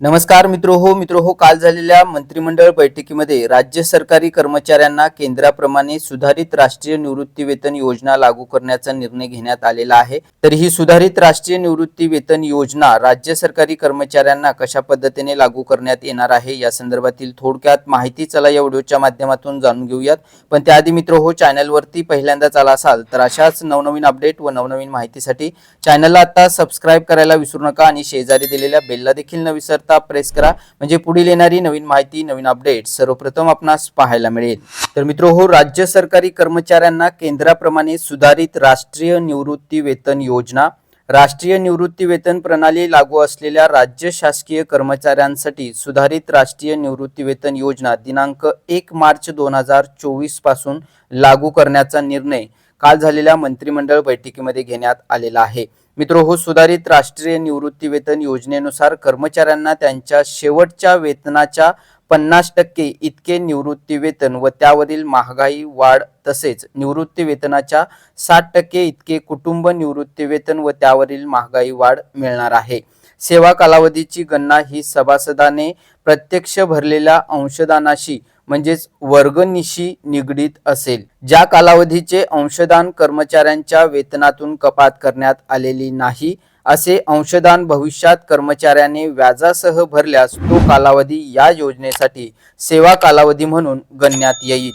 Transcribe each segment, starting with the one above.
नमस्कार मित्र हो मित्र हो काल झालेल्या मंत्रिमंडळ बैठकीमध्ये राज्य सरकारी कर्मचाऱ्यांना केंद्राप्रमाणे सुधारित राष्ट्रीय निवृत्ती वेतन योजना लागू करण्याचा निर्णय घेण्यात आलेला आहे. तर ही सुधारित राष्ट्रीय निवृत्ती वेतन योजना राज्य सरकारी कर्मचाऱ्यांना कशा पद्धतीने लागू करण्यात येणार आहे या संदर्भातील थोडक्यात माहिती चला या व्हिडिओच्या माध्यमातून जाणून घेऊयात. पण त्याआधी मित्र हो चॅनलवरती पहिल्यांदाच आला असाल तर अशाच नवनवीन अपडेट व नवनवीन माहितीसाठी चॅनलला आता सबस्क्राईब करायला विसरू नका आणि शेजारी दिलेल्या बेलला देखील न विसर विसरता प्रेस करा. म्हणजे पुढील येणारी नवीन माहिती नवीन अपडेट सर्वप्रथम आपणास पाहायला मिळेल. तर मित्र हो राज्य सरकारी कर्मचाऱ्यांना केंद्राप्रमाणे सुधारित राष्ट्रीय निवृत्ती वेतन योजना राष्ट्रीय निवृत्ती वेतन प्रणाली लागू असलेल्या राज्य शासकीय कर्मचाऱ्यांसाठी सुधारित राष्ट्रीय निवृत्ती वेतन योजना दिनांक एक मार्च दोन हजार चोवीसपासून लागू करण्याचा निर्णय काल झालेल्या मंत्रिमंडळ बैठकीमध्ये घेण्यात आलेला आहे. मित्र हो सुधारित राष्ट्रीय निवृत्ती वेतन योजनेनुसार कर्मचाऱ्यांना त्यांच्या शेवटच्या वेतनाच्या पन्नास टक्के इतके निवृत्ती वेतन व त्यावरील महागाई वाढ तसेच निवृत्ती वेतनाच्या साठ टक्के इतके कुटुंब निवृत्ती वेतन व त्यावरील महागाई वाढ मिळणार आहे. सेवा कालावधीची गणना ही सभासदाने प्रत्यक्ष भरलेल्या अंशदानाशी म्हणजेच वर्गनिशी निगडीत असेल. ज्या कालावधीचे अंशदान कर्मचाऱ्यांच्या वेतनातून कपात करण्यात आलेली नाही असे अंशदान भविष्यात कर्मचाऱ्याने व्याजासह भरल्यास तो कालावधी या योजनेसाठी सेवा कालावधी म्हणून गणण्यात येईल.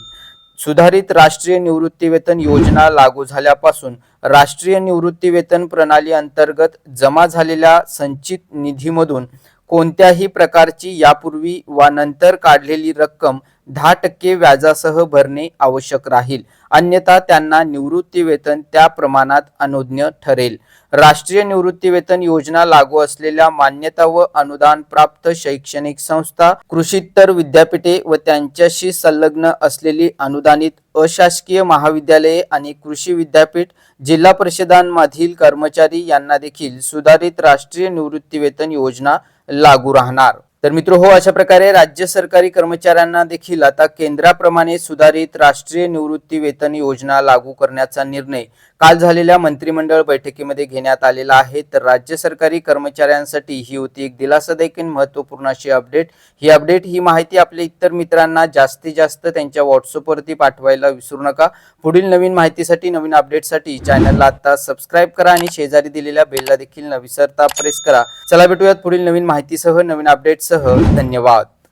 सुधारित राष्ट्रीय निवृत्ती वेतन योजना लागू झाल्यापासून राष्ट्रीय निवृत्ती वेतन प्रणाली अंतर्गत जमा झालेल्या संचित निधीमधून कोणत्याही प्रकारची यापूर्वी वा नंतर काढलेली रक्कम दहा टक्के व्याजासह भरणे आवश्यक राहील. अन्यथा त्यांना निवृत्ती वेतन त्या प्रमाणात अनुज्ञ ठरेल. राष्ट्रीय निवृत्ती वेतन योजना लागू असलेल्या मान्यता व अनुदान प्राप्त शैक्षणिक संस्था कृषीतर विद्यापीठे व त्यांच्याशी संलग्न असलेली अनुदानित अशासकीय महाविद्यालये आणि कृषी विद्यापीठ जिल्हा परिषदांमधील कर्मचारी यांना देखील सुधारित राष्ट्रीय निवृत्ती वेतन योजना लागू राहणार. तर मित्र हो अशा प्रकारे राज्य सरकारी कर्मचाऱ्यांना देखील आता केंद्राप्रमाणे सुधारित राष्ट्रीय निवृत्ती वेतन योजना लागू करण्याचा निर्णय काल झालेल्या मंत्रिमंडळ बैठकीमध्ये घेण्यात आलेला आहे. तर राज्य सरकारी कर्मचाऱ्यांसाठी ही होती एक दिलासादायक महत्त्वपूर्ण अशी अपडेट. ही अपडेट ही माहिती आपल्या इतर मित्रांना जास्तीत जास्त त्यांच्या व्हॉट्सअपवरती पाठवायला विसरू नका. पुढील नवीन माहितीसाठी नवीन अपडेटसाठी चॅनलला आता सबस्क्राईब करा आणि शेजारी दिलेल्या बेलला देखील न विसरता प्रेस करा. चला भेटूयात पुढील नवीन माहितीसह नवीन अपडेट्स धन्यवाद.